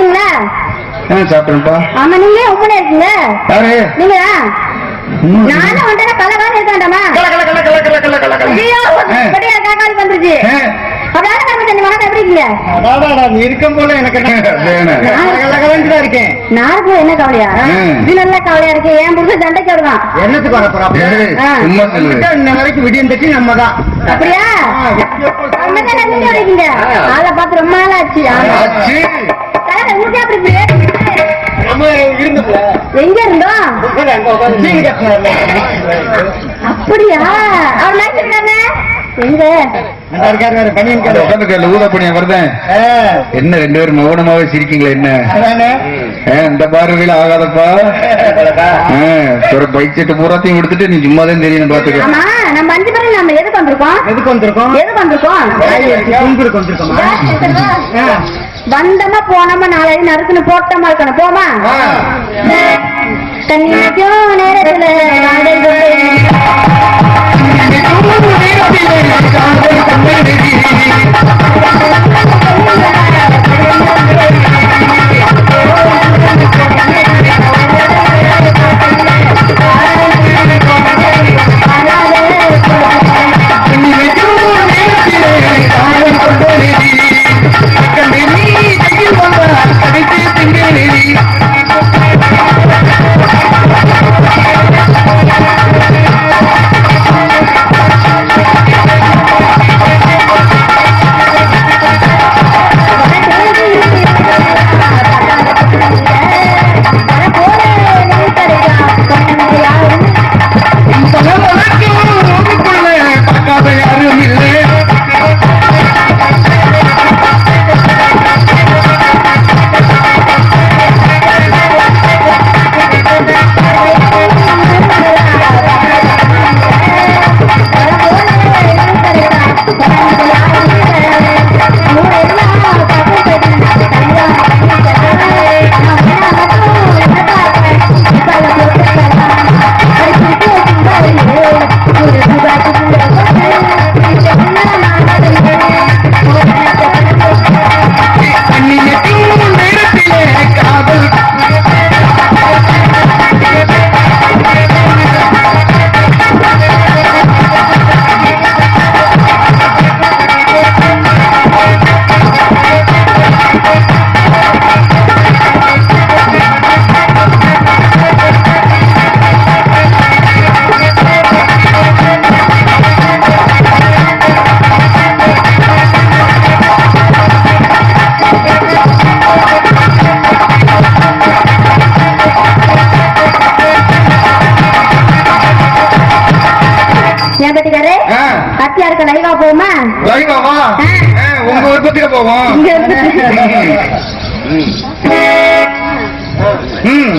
ஆ, சாப்பிட்டேன்ப்பா ஆமா நீங்க உண்மையா இருக்கீங்க. யாரு? நீங்களா. நானும் வந்துட்டு கல காலம் இருக்க வேண்டாமா கல, கல, கல, கல, கல, கல, கல, கல. ஐயோ ஆ. பெரிய காக்காளி வந்துருச்சு. நம்ம தண்ணி எப்படி இருக்கீங்க? அடாடா, நீ இருக்கும் போல எனக்கு இருக்கேன். நாருக்கு என்ன கவலையா. இது நல்ல கவலையா இருக்கு? என் புருஷன் சண்டைக்கு வருவான். என்னத்துக்கு வர இன்ன வரைக்கும் விடியம் தட்டி நம்ம தான். அப்படியா? ஆளை பார்த்து ரொம்ப நாள். ஆச்சு. எங்க இருந்தோம். அப்படியா? அவர் நினைச்சிருக்காங்க எங்க? என்ன ரெண்டு பேரும் மௌனமாவே சிரிக்கீங்களா என்ன? இந்த பார்வையில ஆகாதப்பா? ஒரு பைக் செட்டு பூராத்தையும் கொடுத்துட்டு நீ சும்மா தான் தெரியணும் பாத்துக்க நம்ம அஞ்சு பேரும் நம்ம எதுக்கு வந்திருக்கோம்? எதுக்கு வந்திருக்கோம்? எதுக்கு வந்திருக்கோம். வந்தமா போனோமா நாளைக்கு நறுக்குன்னு போட்டோமா இருக்கணும். போமா. தண்ணி நேரத்துல காதல் கட்டிக்காரு ஆ, கத்தியா இருக்க லைவா போமா லைவா வா ஆ, உங்க உற்பத்திக்கு போவோம். ம்.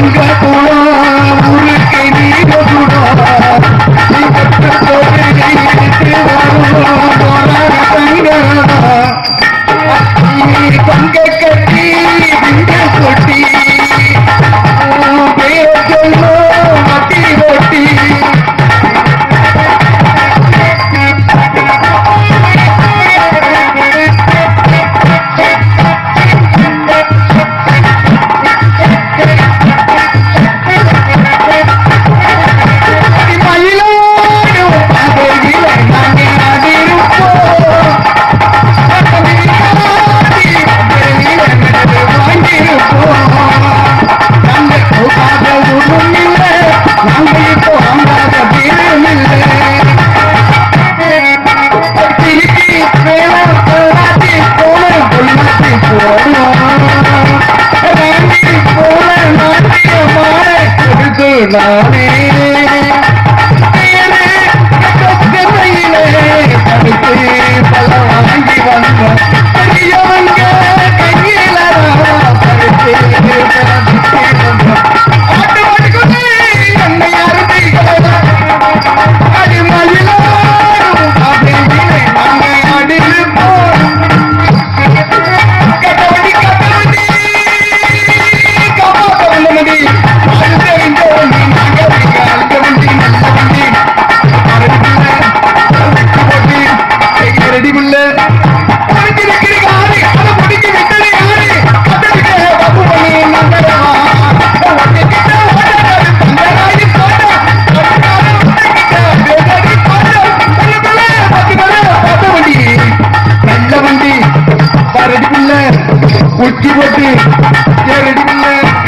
I'm gonna go நானே ஓடாது பந்தராயி போட்டு. ரெடி பண்ண